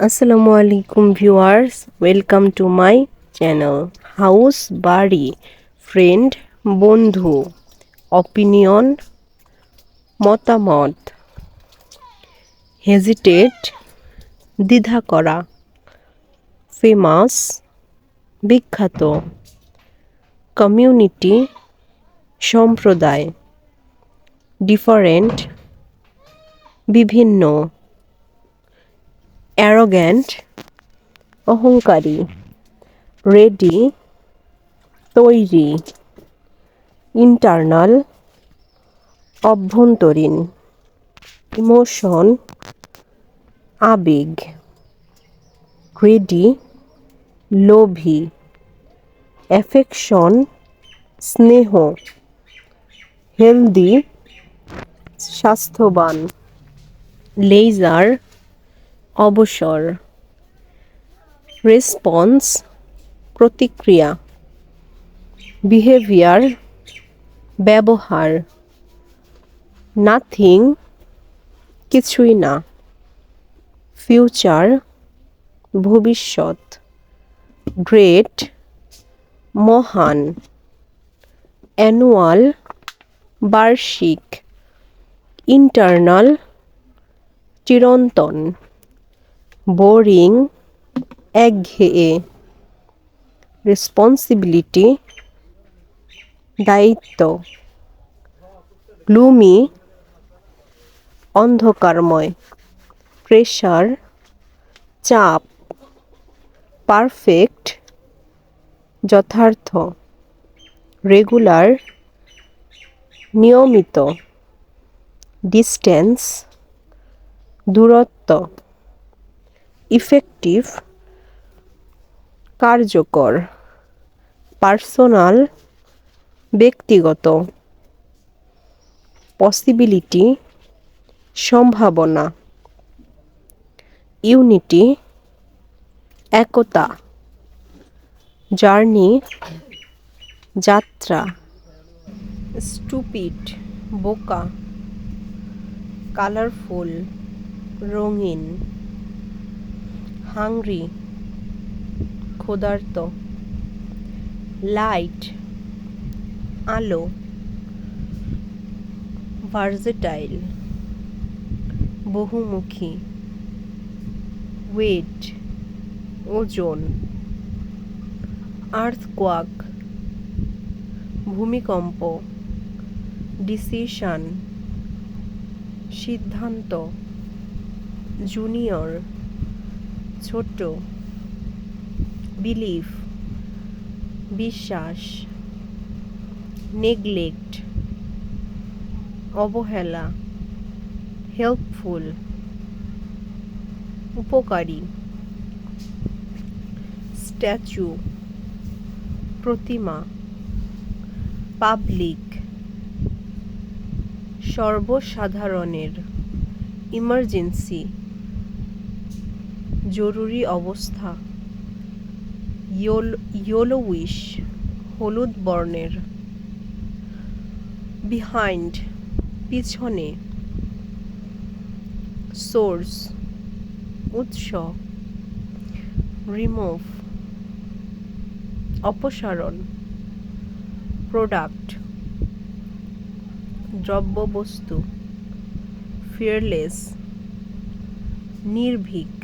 আসসালামু আলাইকুম viewers welcome to my channel house বাড়ি ফ্রেন্ড বন্ধু অপিনিয়ন মতামত। হেজিটেট দ্বিধা করা। ফেমাস বিখ্যাত। কমিউনিটি সম্প্রদায়। ডিফারেন্ট বিভিন্ন। অ্যারোগ্যান্ট অহংকারী রেডি তৈরি ইন্টারনাল অভ্যন্তরীণ ইমোশন আবেগ গ্রেডি লোভী অ্যাফেকশন স্নেহ হেলদি স্বাস্থ্যবান লেজার অবসর। রেসপন্স, প্রতিক্রিয়া, বিহেভিয়ার, ব্যবহার। নাথিং, কিছুই না। ফিউচার, ভবিষ্যৎ। গ্রেট, মহান। অ্যানুয়াল, বার্ষিক। ইন্টারনাল, চিরন্তন। বোরিং একঘেয়ে রেসপন্সিবিলিটি দায়িত্ব গ্লুমি অন্ধকারময় প্রেশার চাপ পারফেক্ট যথার্থ রেগুলার নিয়মিত ডিস্টেন্স দূরত্ব। ইফেক্টিভ কার্যকর পার্সোনাল ব্যক্তিগত পসিবিলিটি সম্ভাবনা ইউনিটি একতা জার্নি যাত্রা স্টুপিড বোকা কালারফুল রঙিন হাংরি ক্ষুধার্ত। লাইট আলো। ভার্জেটাইল বহুমুখী। ওয়েট ওজন। আর্থকোয়াক ভূমিকম্প। ডিসিশন সিদ্ধান্ত। জুনিয়র ছোট বিলিফ বিশ্বাস নেগলেক্ট অবহেলা হেল্পফুল উপকারী স্ট্যাচু প্রতিমা পাবলিক সর্বসাধারণের ইমার্জেন্সি জরুরি অবস্থা। ইয়োলো ইয়োলোউইশ, হলুদ বর্ণের। বিহাইন্ড, পিছনে। সোর্স, উৎস। রিমুভ, অপসারণ। প্রোডাক্ট, দ্রব্যবস্তু। ফিয়ারলেস, নির্ভীক।